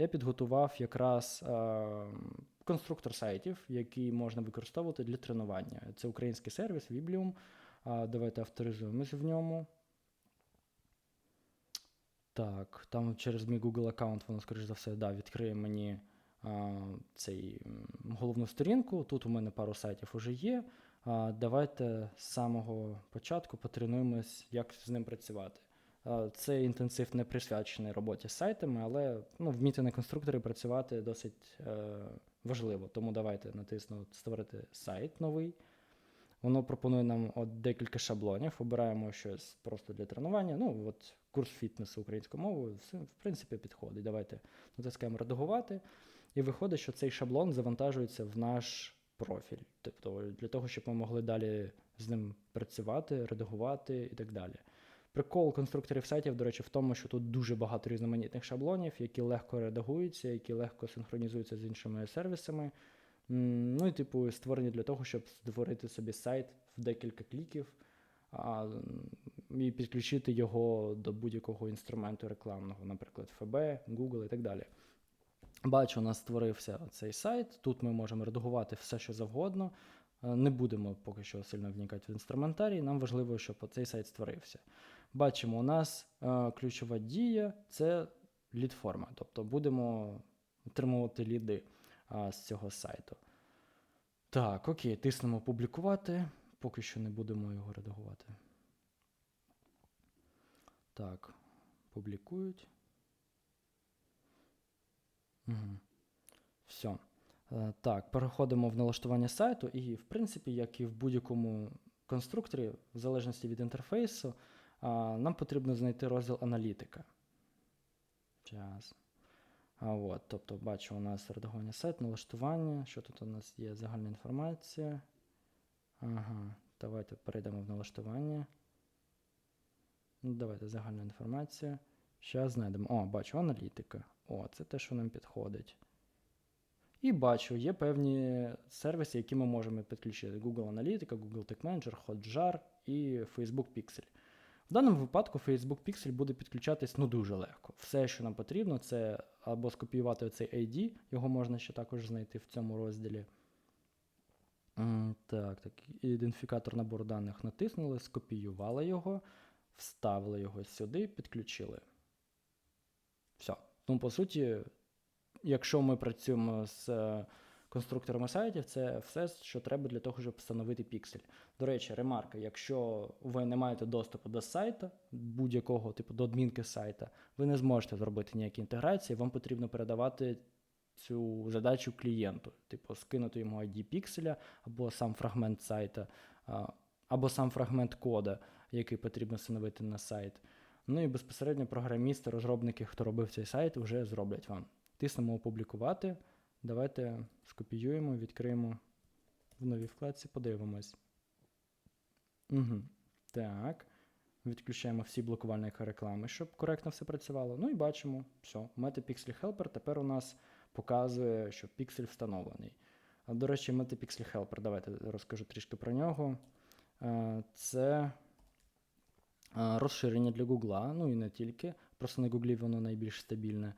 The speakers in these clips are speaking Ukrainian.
я підготував якраз е, конструктор сайтів, який можна використовувати для тренування. Це український сервіс Viblium. Давайте авторизуємось в ньому. Так, там через мій Google аккаунт воно, скоріш за все, да, відкриє мені а, цей головну сторінку. Тут у мене пару сайтів вже є. А, давайте з самого початку потренуємось, як з ним працювати. А, Цей інтенсив не присвячений роботі з сайтами, але ну, вміти на конструкторі працювати досить е, важливо. Тому давайте натисну створити сайт новий. Воно пропонує нам от декілька шаблонів. Обираємо щось просто для тренування. Ну, от курс фітнесу українською мовою, в принципі, підходить. Давайте натискаємо редагувати. І виходить, що цей шаблон завантажується в наш профіль. Тобто для того, щоб ми могли далі з ним працювати, редагувати і так далі. Прикол конструкторів сайтів, до речі, в тому, що тут дуже багато різноманітних шаблонів, які легко редагуються, які легко синхронізуються з іншими сервісами. Ну і, типу, створені для того, щоб створити собі сайт в декілька кліків а, і підключити його до будь-якого інструменту рекламного, наприклад, ФБ, Google і так далі. Бачу, у нас створився цей сайт. Тут ми можемо редагувати все, що завгодно. Е, Не будемо поки що сильно вникати в інструментарій. Нам важливо, щоб цей сайт створився. Бачимо, у нас е, ключова дія це лід-форма. Тобто будемо отримувати ліди а, з цього сайту. Так, окей, тиснемо публікувати. Поки що не будемо його редагувати. Так, публікують. Угу. Все. Е, Так, переходимо в налаштування сайту, і, в принципі, як і в будь-якому конструкторі, в залежності від інтерфейсу, нам потрібно знайти розділ аналітика. Час. А от, тобто, бачу, у нас редагування сайт, налаштування. Що тут у нас є? Загальна інформація. Ага, давайте перейдемо в налаштування. Ну, давайте загальна інформація. Зараз знайдемо. О, бачу, аналітика. О, це те, що нам підходить. І бачу, є певні сервіси, які ми можемо підключити: Google Аналітика, Google Tag Manager, Hotjar і Facebook Pixel. В даному випадку Facebook Pixel буде підключатись ну дуже легко. Все, що нам потрібно, це або скопіювати цей ID, його можна ще також знайти в цьому розділі. Так, так, ідентифікатор набору даних натиснули, скопіювали його, вставили його сюди, підключили. Все. Ну, по суті, якщо ми працюємо з е, конструкторами сайтів, це все, що треба для того, щоб встановити піксель. До речі, ремарка: якщо ви не маєте доступу до сайту, будь-якого типу до адмінки сайта, ви не зможете зробити ніякі інтеграції, вам потрібно передавати цю задачу клієнту, типу, скинути йому ID пікселя або сам фрагмент сайта, або сам фрагмент кода, який потрібно встановити на сайт. Ну і безпосередньо програмісти, розробники, хто робив цей сайт, вже зроблять вам. Тиснемо опублікувати. Давайте скопіюємо, відкриємо в новій вкладці, подивимось. Угу. Так. Відключаємо всі блокувальні реклами, щоб коректно все працювало. Ну і бачимо, все, MetaPixel Helper тепер у нас показує, що піксель встановлений. А, До речі, MetaPixel Helper, давайте розкажу трішки про нього. Е, Це е, розширення для Google, ну і не тільки. Просто на Google воно найбільш стабільне.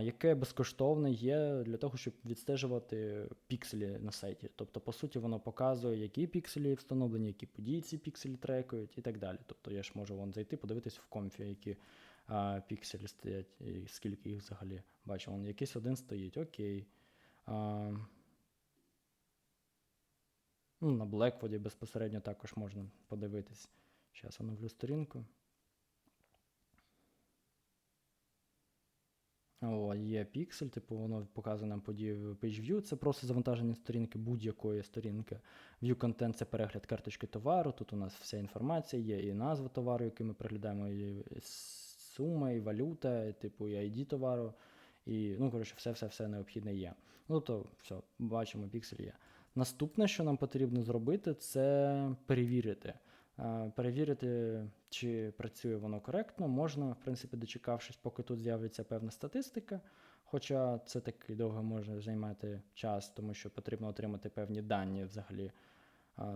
Яке безкоштовне є для того, щоб відстежувати пікселі на сайті. Тобто, по суті, воно показує, які пікселі встановлені, які події ці пікселі трекають і так далі. Тобто я ж можу вон зайти, подивитись в комфі, які а, пікселі стоять, і скільки їх взагалі. Бачу, вон якийсь один стоїть, окей. А, ну, на Blackwood безпосередньо також можна подивитись. Зараз оновлю сторінку. О, є піксель, типу воно показує нам подію в PageView. Це просто завантаження сторінки будь-якої сторінки. View Content це перегляд карточки товару. Тут у нас вся інформація, є і назва товару, який ми переглядаємо, і сума, і валюта, і, типу, і ID товару. І, ну, коротше, все-все-все необхідне є. Ну, то все, бачимо, піксель є. Наступне, що нам потрібно зробити, це перевірити. Перевірити, чи працює воно коректно, можна, в принципі, дочекавшись, поки тут з'явиться певна статистика. Хоча це таки довго може займати час, тому що потрібно отримати певні дані взагалі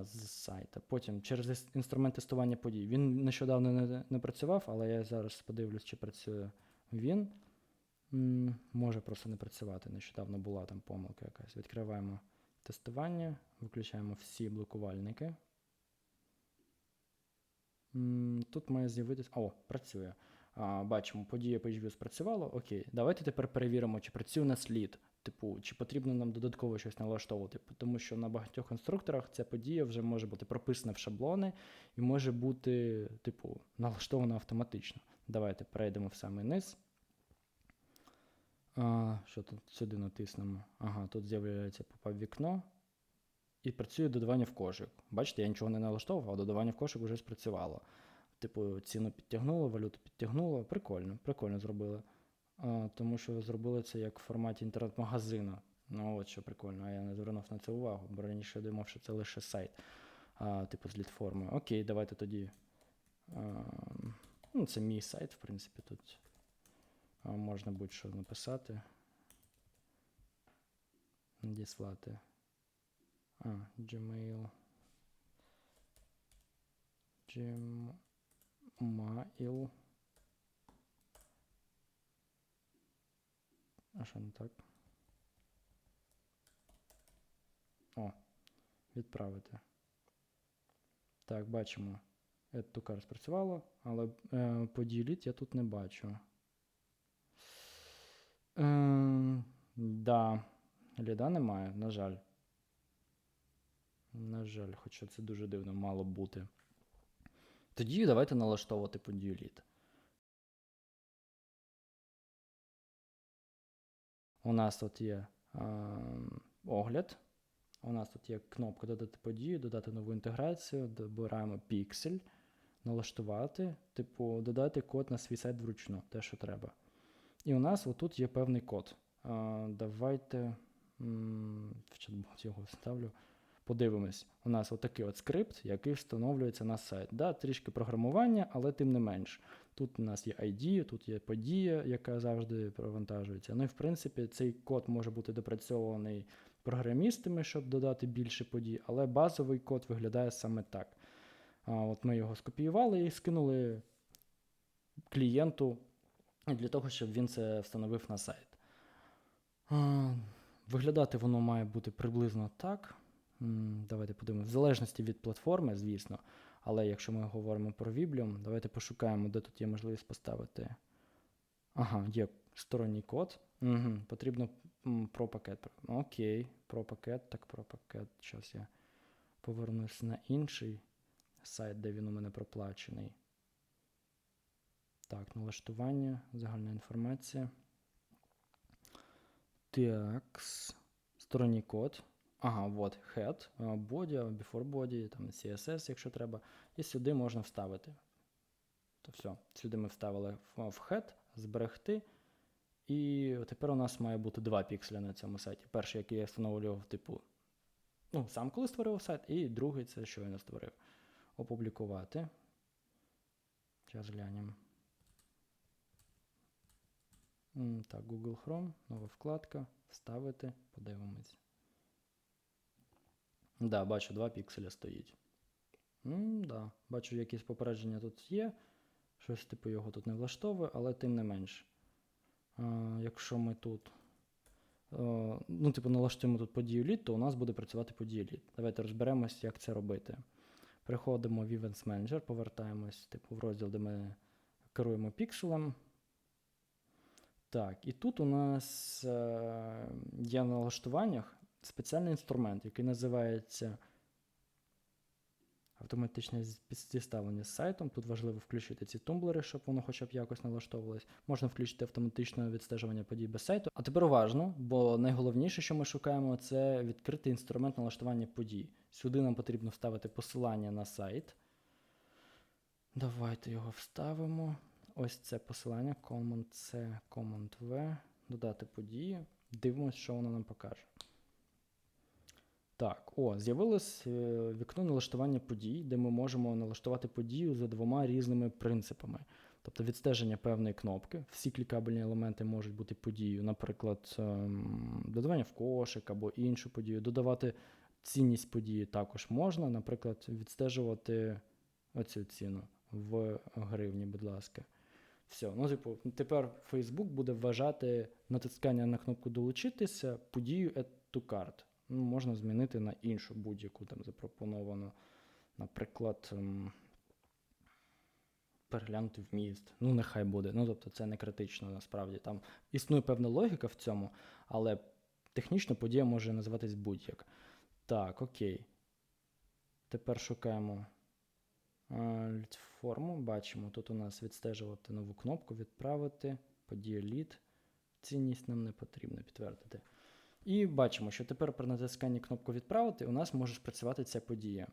з сайта. Потім через інструмент тестування подій. Він нещодавно не, не працював, але я зараз подивлюсь, чи працює він. Може просто не працювати. Нещодавно була там помилка якась. Відкриваємо тестування, виключаємо всі блокувальники. Тут має з'явитися. О, працює. А, бачимо, подія PageView спрацювала. Окей. Давайте тепер перевіримо, чи працює у нас лід. Типу, чи потрібно нам додатково щось налаштовувати. Тому що на багатьох конструкторах ця подія вже може бути прописана в шаблони і може бути, типу, налаштована автоматично. Давайте перейдемо в самий низ. А, що тут сюди натиснемо? Ага, тут з'являється попав вікно. І працює додавання в кошик. Бачите, я нічого не налаштовував, а додавання в кошик вже спрацювало. Типу, ціну підтягнуло, валюту підтягнуло. Прикольно, прикольно зробили. А, тому що зробили це як в форматі інтернет-магазину. Ну, от що прикольно, а я не звернув на це увагу, бо раніше думав, що це лише сайт, а, типу з літформою. Окей, давайте тоді. А, ну, це мій сайт, в принципі, тут можна будь-що написати. Надіслати. А, Gmail. Gmail. А що не так? О, відправити. Так, бачимо. Add спрацювало, але е, поділіть я тут не бачу. Е, да, ліда немає, на жаль. На жаль, хоча це дуже дивно мало бути. Тоді давайте налаштовувати подію лід. У нас тут є е, огляд. У нас тут є кнопка Додати подію, додати нову інтеграцію, добираємо піксель, налаштувати, типу, додати код на свій сайт вручну, те, що треба. І у нас отут є певний код. Е, давайте в чат-бот його вставлю. Подивимось, у нас отакий от скрипт, який встановлюється на сайт. Да, Трішки програмування, але тим не менш. Тут у нас є ID, тут є подія, яка завжди провантажується. Ну і в принципі цей код може бути допрацьований програмістами, щоб додати більше подій, але базовий код виглядає саме так. От Ми його скопіювали і скинули клієнту для того, щоб він це встановив на сайт. Виглядати воно має бути приблизно так. Давайте подивимося. В залежності від платформи, звісно. Але якщо ми говоримо про Viblim, давайте пошукаємо, де тут є можливість поставити. Ага, є сторонній код. Угу, Потрібно про пакет. Окей, про пакет, так про пакет. Зараз я повернусь на інший сайт, де він у мене проплачений. Так, налаштування, загальна інформація. Так, сторонній код. Ага, от head, а, body, before body, там CSS, якщо треба. І сюди можна вставити. То все, сюди ми вставили в head, зберегти. І тепер у нас має бути два пікселя на цьому сайті. Перший, який я встановлював, типу, ну, сам коли створив сайт, і другий це щойно створив. Опублікувати. Зараз глянемо. Так, Google Chrome, нова вкладка, вставити, подивимось. Да, бачу, 2 пікселя стоїть. М, да. Бачу, якісь попередження тут є. Щось типу його тут не влаштовує, але тим не менш. А, якщо ми тут. е, ну, типу, налаштуємо тут подію лід, то у нас буде працювати подія лід. Давайте розберемось, як це робити. Переходимо в Events Manager, повертаємось типу, в розділ, де ми керуємо пікселем. Так, і тут у нас е, є в налаштуваннях спеціальний інструмент, який називається автоматичне зіставлення з сайтом. Тут важливо включити ці тумблери, щоб воно хоча б якось налаштовувалось. Можна включити автоматичне відстежування подій без сайту. А тепер уважно, бо найголовніше, що ми шукаємо, це відкритий інструмент налаштування подій. Сюди нам потрібно вставити посилання на сайт. Давайте його вставимо. Ось це посилання Command-C, Command-V, додати події. Дивимося, що воно нам покаже. Так, о, з'явилось е, вікно налаштування подій, де ми можемо налаштувати подію за двома різними принципами. Тобто відстеження певної кнопки. Всі клікабельні елементи можуть бути подією, наприклад, ем, додавання в кошик або іншу подію. Додавати цінність події також можна, наприклад, відстежувати оцю ціну в гривні, будь ласка. Все. Ну, типу, тепер Facebook буде вважати натискання на кнопку долучитися подію add to. Ну, можна змінити на іншу будь-яку там запропоновану. Наприклад, ем, переглянути вміст. Ну, нехай буде. Ну, тобто, це не критично насправді. Там існує певна логіка в цьому, але технічно подія може називатись будь-як. Так, окей. Тепер шукаємо е, форму. Бачимо, тут у нас відстежувати нову кнопку, відправити, подія лід. Цінність нам не потрібно підтвердити. І бачимо, що тепер при натисканні кнопку відправити у нас може спрацювати ця подія.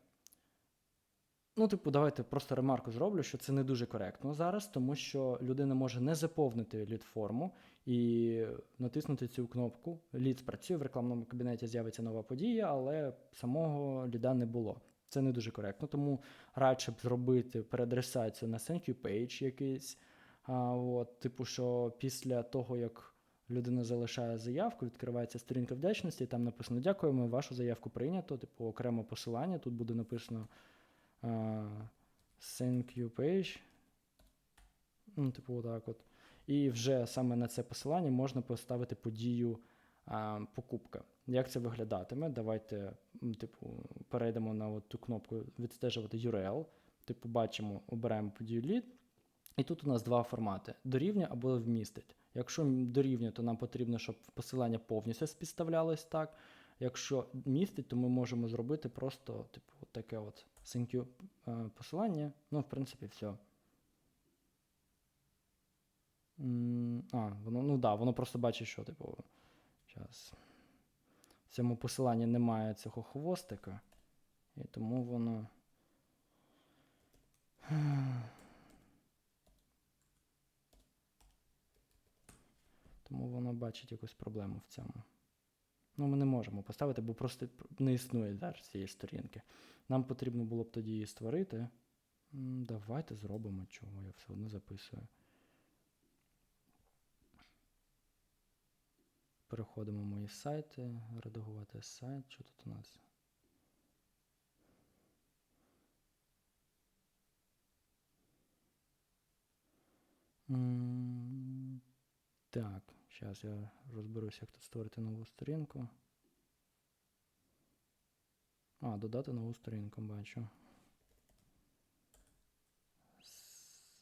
Ну, типу, давайте просто ремарку зроблю, що це не дуже коректно зараз, тому що людина може не заповнити лід-форму і натиснути цю кнопку. Лід спрацює, в рекламному кабінеті з'явиться нова подія, але самого ліда не було. Це не дуже коректно, тому радше б зробити переадресацію на thank you page якийсь. А, от, типу, що після того, як людина залишає заявку, відкривається сторінка вдячності, і там написано Дякуємо, вашу заявку прийнято, типу окреме посилання. Тут буде написано а, Thank you page. Ну, типу, отак от. І вже саме на це посилання можна поставити подію а, покупка. Як це виглядатиме? Давайте, типу, перейдемо на от ту кнопку відстежувати URL. Типу, бачимо, обираємо подію лід. І тут у нас два формати: дорівнює або вмістить. Якщо дорівнює, то нам потрібно, щоб посилання повністю співставлялось так. Якщо містить, то ми можемо зробити просто, типу, таке от thank е, посилання. Ну, в принципі, все. А, воно, ну да, воно просто бачить, що, типу, зараз. В цьому посиланні немає цього хвостика, і тому воно. Тому воно бачить якусь проблему в цьому. Ну, ми не можемо поставити, бо просто не існує зараз цієї сторінки. Нам потрібно було б тоді її створити. Давайте зробимо, чого я все одно записую. Переходимо в мої сайти, редагувати сайт. Що тут у нас? Так, зараз я розберусь, як тут створити нову сторінку. А, додати нову сторінку, бачу.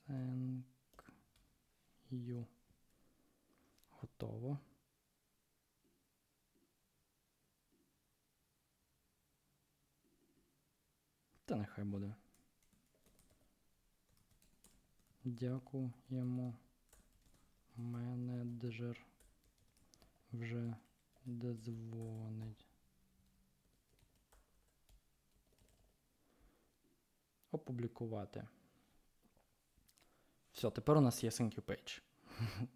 Thank you. Готово. Та нехай буде. Дякуємо. Менеджер вже додзвонить. Опублікувати. Все, тепер у нас є thank you page.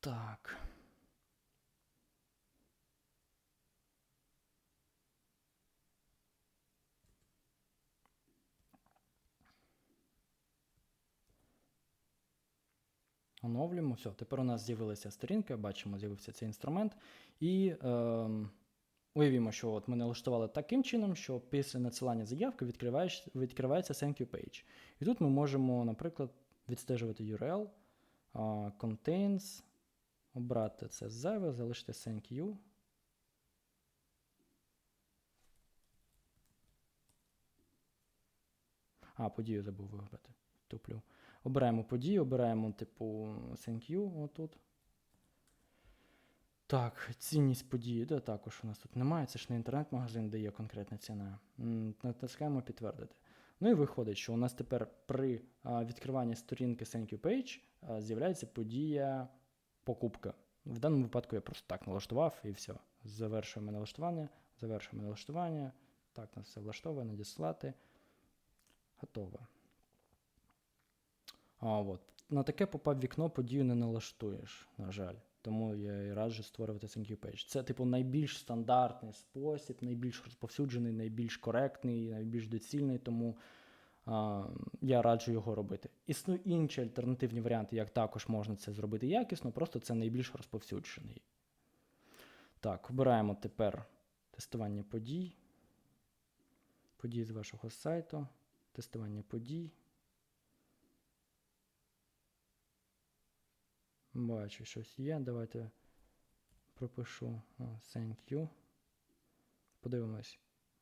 так. Оновлюємо. Все, тепер у нас з'явилася сторінка, бачимо, з'явився цей інструмент. І ем, уявімо, що от ми налаштували таким чином, що після надсилання заявки відкривається thank you page. І тут ми можемо, наприклад, відстежувати URL, а, contains, обрати це зайве, залишити thank you. А, подію забув вибрати. Туплю. Обираємо подію, обираємо, типу, thank отут. Так, цінність події, да, також у нас тут немає. Це ж не інтернет-магазин, де є конкретна ціна. Натискаємо підтвердити. Ну і виходить, що у нас тепер при відкриванні сторінки You Page з'являється подія покупка. В даному випадку я просто так налаштував і все. Завершуємо налаштування, завершуємо налаштування. Так, нас все влаштовує, надіслати. Готово. А, от. На таке попав вікно подію не налаштуєш, на жаль. Тому я і раджу створювати thank you page. Це, типу, найбільш стандартний спосіб, найбільш розповсюджений, найбільш коректний, найбільш доцільний, тому а, я раджу його робити. Існують інші альтернативні варіанти, як також можна це зробити якісно, просто це найбільш розповсюджений. Так, обираємо тепер тестування подій. Події з вашого сайту, тестування подій. Бачу, щось є. Давайте пропишу thank you. Подивимось.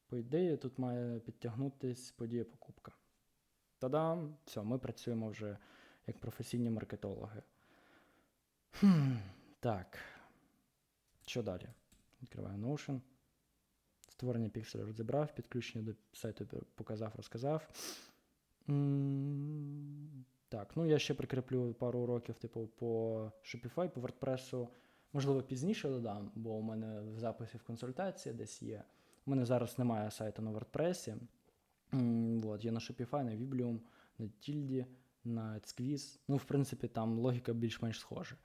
По ідеї, тут має підтягнутись подія покупка. Та-дам! Все, ми працюємо вже як професійні маркетологи. Хм, так. Що далі? Відкриваю Notion. Створення пікселя розібрав, підключення до сайту показав, розказав. Так, ну я ще прикріплю пару уроків, типу, по Shopify, по WordPress. Можливо, пізніше додам, бо у мене в записі в консультації десь є. У мене зараз немає сайту на WordPress. М, Вот, є на Shopify, на Viblium, на Tilde, на Squeeze. Ну, в принципі, там логіка більш-менш схожа.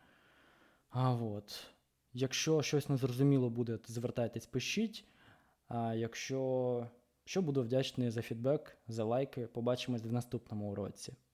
А от. Якщо щось незрозуміло буде, то звертайтесь, пишіть. А якщо що, буду вдячний за фідбек, за лайки. Побачимось в наступному уроці.